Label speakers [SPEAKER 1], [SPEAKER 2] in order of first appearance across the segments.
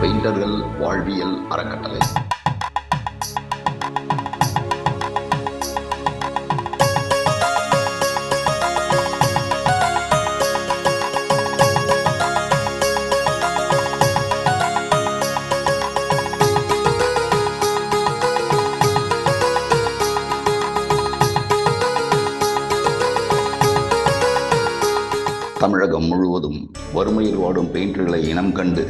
[SPEAKER 1] பெயிண்டர்கள் வாழ்வியல் அறக்கட்டளை. தமிழகம் முழுவதும் வறுமையில் வாடும் பெயிண்டர்களை இனம் கண்டு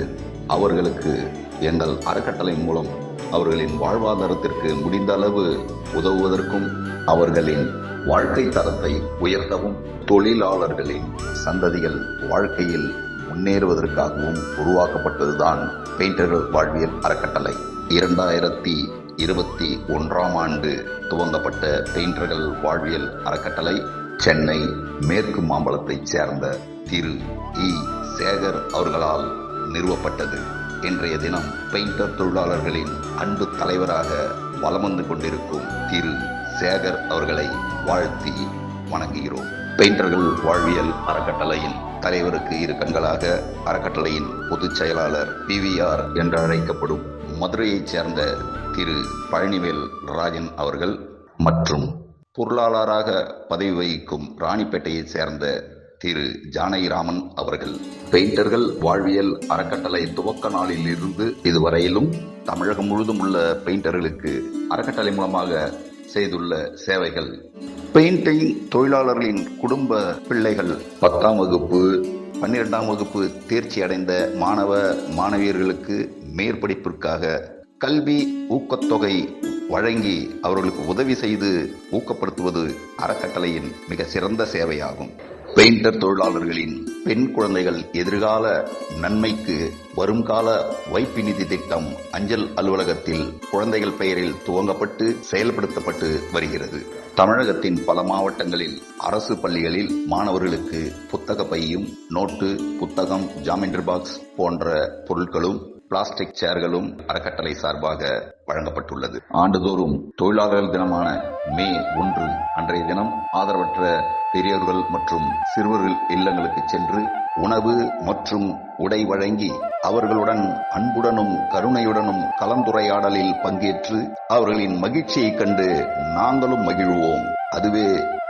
[SPEAKER 1] அவர்களுக்கு எங்கள் அறக்கட்டளை மூலம் அவர்களின் வாழ்வாதாரத்திற்கு முடிந்த அளவு உதவுவதற்கும் அவர்களின் வாழ்க்கை தரத்தை உயர்த்தவும் தொழிலாளர்களின் சந்ததிகள் வாழ்க்கையில் முன்னேறுவதற்காகவும் உருவாக்கப்பட்டதுதான் பெயிண்டர்கள் வாழ்வியல் அறக்கட்டளை. இரண்டாயிரத்தி இருபத்தி ஒன்றாம் ஆண்டு துவங்கப்பட்ட பெயிண்டர்கள் வாழ்வியல் அறக்கட்டளை சென்னை மேற்கு மாம்பலத்தைச் சேர்ந்த திரு இ. சேகர் அவர்களால் நிறுவப்பட்டது. இன்றைய தினம் பெயிண்டர் தொழிலாளர்களின் அன்பு தலைவராக வலம் வந்து கொண்டிருக்கும் திரு. சேகர் அவர்களை வாழ்த்தி வணங்குகிறோம். பெயிண்டர்கள் வாழ்வியல் அறக்கட்டளையின் தலைவருக்கு இரு கண்களாக அறக்கட்டளையின் பொதுச் செயலாளர் பிவிஆர் என்று அழைக்கப்படும் மதுரையைச் சேர்ந்த திரு. பழனிவேல் ராஜன் அவர்கள் மற்றும் பொருளாளராக பதவி வகிக்கும் ராணிப்பேட்டையைச் சேர்ந்த திரு ஜானகிராமன் அவர்கள். பெயிண்டர்கள் வாழ்வியல் அறக்கட்டளை துவக்க நாளில் இருந்து இதுவரையிலும் தமிழகம் முழுதும் உள்ள பெயிண்டர்களுக்கு அறக்கட்டளை மூலமாக செய்துள்ள சேவைகள். பெயிண்டிங் தொழிலாளர்களின் குடும்ப பிள்ளைகள் பத்தாம் வகுப்பு பன்னிரெண்டாம் வகுப்பு தேர்ச்சி அடைந்த மாணவ மாணவியர்களுக்கு மேற்படிப்பிற்காக கல்வி ஊக்கத்தொகை வழங்கி அவர்களுக்கு உதவி செய்து ஊக்கப்படுத்துவது அறக்கட்டளையின் மிக சிறந்த சேவையாகும். பெயிண்டர் தொழிலாளர்களின் பெண் குழந்தைகள் எதிர்கால நன்மைக்கு வருங்கால வைப்பு நிதி திட்டம் அஞ்சல் அலுவலகத்தில் குழந்தைகள் பெயரில் துவங்கப்பட்டு செயல்படுத்தப்பட்டு வருகிறது. தமிழகத்தின் பல மாவட்டங்களில் அரசு பள்ளிகளில் மாணவர்களுக்கு புத்தக பையும் நோட்டு புத்தகம் ஜாமெண்ட்ரி பாக்ஸ் போன்ற பொருட்களும் பிளாஸ்டிக் சேர்களும் அறக்கட்டளை சார்பாக வழங்கப்பட்டுள்ளது. ஆண்டுதோறும் தொழிலாளர்கள் தினமான மே ஒன்று அன்றைய தினம் ஆதரவற்ற பெரியவர்கள் மற்றும் சிறுவர்கள் இல்லங்களுக்கு சென்று உணவு மற்றும் உடை வழங்கி அவர்களுடன் அன்புடனும் கருணையுடனும் கலந்துரையாடலில் பங்கேற்று அவர்களின் மகிழ்ச்சியைக் கண்டு நாங்களும் மகிழ்வோம். அதுவே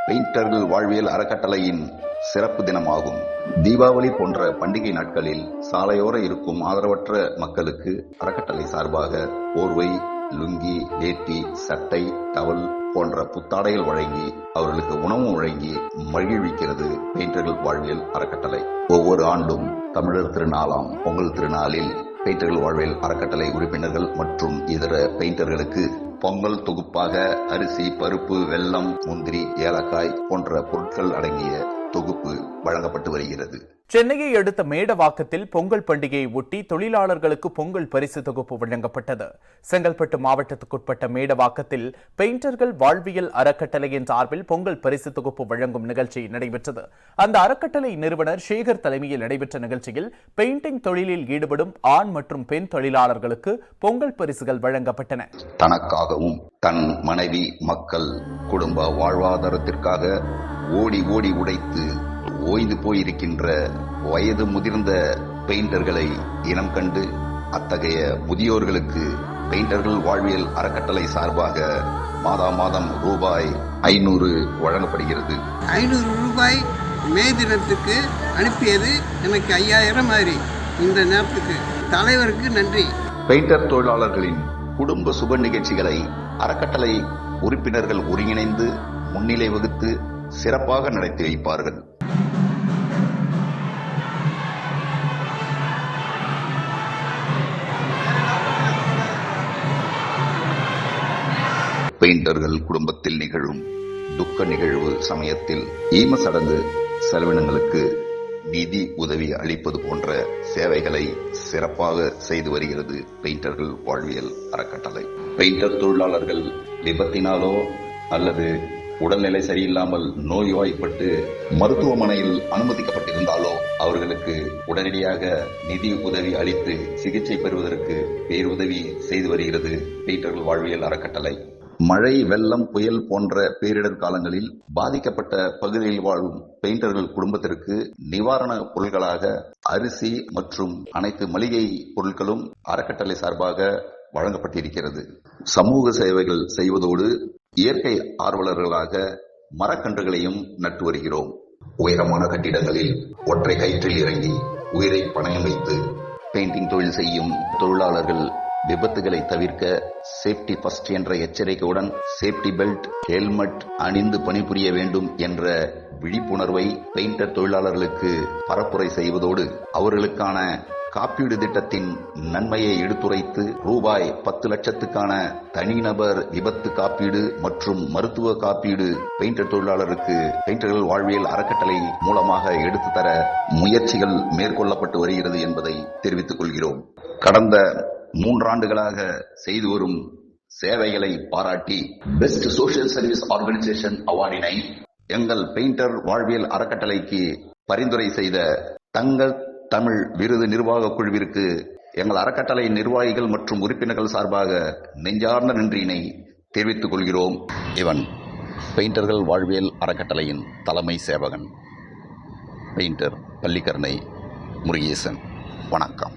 [SPEAKER 1] பெயிண்டர்கள் வாழ்வியல் அறக்கட்டளையின் சிறப்பு தினமாகும். தீபாவளி போன்ற பண்டிகை நாட்களில் சாலையோர இருக்கும் ஆதரவற்ற மக்களுக்கு அறக்கட்டளை சார்பாக போர்வை லுங்கி வேட்டி சட்டை டவல் போன்ற புத்தாடைகள் வழங்கி அவர்களுக்கு உணவும் வழங்கி மகிழ்விக்கிறது பெயிண்டர்கள் வாழ்வியல் அறக்கட்டளை. ஒவ்வொரு ஆண்டும் தமிழர் திருநாளாம் பொங்கல் திருநாளில் பெயிண்டர்கள் வாழ்வியல் அறக்கட்டளை உறுப்பினர்கள் மற்றும் இதர பெயிண்டர்களுக்கு பொங்கல் தொகுப்பாக அரிசி பருப்பு வெல்லம் முந்திரி ஏலக்காய் போன்ற பொருட்கள் அடங்கிய தொகுப்பு வழங்கப்பட்டு வருகிறது.
[SPEAKER 2] சென்னையை அடுத்த மேடவாக்கத்தில் பொங்கல் பண்டிகையை ஒட்டி தொழிலாளர்களுக்கு பொங்கல் பரிசு தொகுப்பு வழங்கப்பட்டது. செங்கல்பட்டு மாவட்டத்துக்குட்பட்ட மேடவாக்கத்தில் பெயிண்டர்கள் வாழ்வியல் அறக்கட்டளையின் சார்பில் பொங்கல் பரிசு தொகுப்பு வழங்கும் நிகழ்ச்சி நடைபெற்றது. அந்த அறக்கட்டளை நிறுவனர் சேகர் தலைமையில் நடைபெற்ற நிகழ்ச்சியில் பெயிண்டிங் தொழிலில் ஈடுபடும் ஆண் மற்றும் பெண் தொழிலாளர்களுக்கு பொங்கல் பரிசுகள் வழங்கப்பட்டன.
[SPEAKER 1] தனக்காகவும் தன் மனைவி மக்கள் குடும்ப வாழ்வாதாரத்திற்காக ஓடி ஓடி உடைத்து ஓய்ந்து போயிருக்கின்ற வயது முதிர்ந்த பெயிண்டர்களை இனம் கண்டு அத்தகைய முதியோர்களுக்கு பெயிண்டர்கள் வாழ்வியல் அறக்கட்டளை சார்பாக மாதா மாதம் ரூபாய் ஐநூறு வழங்கப்படுகிறது.
[SPEAKER 3] ஐநூறு ரூபாய் மே தினத்துக்கு அனுப்பியது எனக்கு ஐயாயிரம் மாதிரி இந்த நேரத்துக்கு தலைவருக்கு நன்றி.
[SPEAKER 1] பெயிண்டர் தொழிலாளர்களின் குடும்ப சுப நிகழ்ச்சிகளை அறக்கட்டளை உறுப்பினர்கள் ஒருங்கிணைந்து முன்னிலை வகுத்து சிறப்பாக நடத்தி வைப்பார்கள். பெயிண்டர்கள் குடும்பத்தில் நிகழும் துக்க நிகழ்வு சமயத்தில் ஈம சடங்கு செலவினங்களுக்கு நிதி உதவி அளிப்பது போன்ற சேவைகளை சிறப்பாக செய்து வருகிறது பெயிண்டர்கள் வாழ்வியல் அறக்கட்டளை. பெயிண்டர் தொழிலாளர்கள் விபத்தினாலோ அல்லது உடல்நிலை சரியில்லாமல் நோய்வாய்ப்பட்டு மருத்துவமனையில் அனுமதிக்கப்பட்டிருந்தாலோ அவர்களுக்கு உடனடியாக நிதி உதவி அளித்து சிகிச்சை பெறுவதற்கு பேருதவி செய்து வருகிறது பெயிண்டர்கள் வாழ்வியல் அறக்கட்டளை. மழை வெள்ளம் புயல் போன்ற பேரிடர் காலங்களில் பாதிக்கப்பட்ட பகுதியில் வாழும் பெயிண்டர்கள் குடும்பத்திற்கு நிவாரண பொருட்களாக அரிசி மற்றும் அனைத்து மளிகை பொருட்களும் அறக்கட்டளை சார்பாக வழங்கப்பட்டிருக்கிறது. சமூக சேவைகள் செய்வதோடு இயற்கை ஆர்வலர்களாக மரக்கன்றுகளையும் நட்டு வருகிறோம். உயரமான கட்டிடங்களில் ஒற்றை கயிற்றில் இறங்கி உயிரை பணயம் வைத்து பெயிண்டிங் தொழில் செய்யும் தொழிலாளர்கள் விபத்துகளை தவிர்க்க சேஃப்டி ஃபர்ஸ்ட் என்ற எச்சரிக்கையுடன் சேஃப்டி பெல்ட் ஹெல்மெட் அணிந்து பணிபுரிய வேண்டும் என்ற விழிப்புணர்வை பெயிண்டர் தொழிலாளர்களுக்கு பரப்புரை செய்வதோடு அவர்களுக்கான காப்பீடு திட்டத்தின் நன்மையை எடுத்துரைத்து ரூபாய் பத்து லட்சத்துக்கான தனிநபர் விபத்து காப்பீடு மற்றும் மருத்துவ காப்பீடு பெயிண்டர் தொழிலாளருக்கு பெயிண்டர்கள் வாழ்வியல் அறக்கட்டளை மூலமாக எடுத்து தர முயற்சிகள் மேற்கொள்ளப்பட்டு வருகிறது என்பதை தெரிவித்துக் கொள்கிறோம். கடந்த மூன்றாண்டுகளாக செய்து வரும் சேவைகளை பாராட்டி பெஸ்ட் சோசியல் சர்வீஸ் ஆர்கனைசேஷன் அவார்டினை எங்கள் பெயிண்டர் வாழ்வியல் அறக்கட்டளைக்கு பரிந்துரை செய்த தங்கள் தமிழ் விருது நிர்வாக குழுவிற்கு எங்கள் அறக்கட்டளை நிர்வாகிகள் மற்றும் உறுப்பினர்கள் சார்பாக நெஞ்சார்ந்த நன்றியினை தெரிவித்துக் கொள்கிறோம். இவன் பெயிண்டர்கள் வாழ்வியல் அறக்கட்டளையின் தலைமை சேவகன். பெயிண்டர் பள்ளிக்கரணை முருகேசன். வணக்கம்.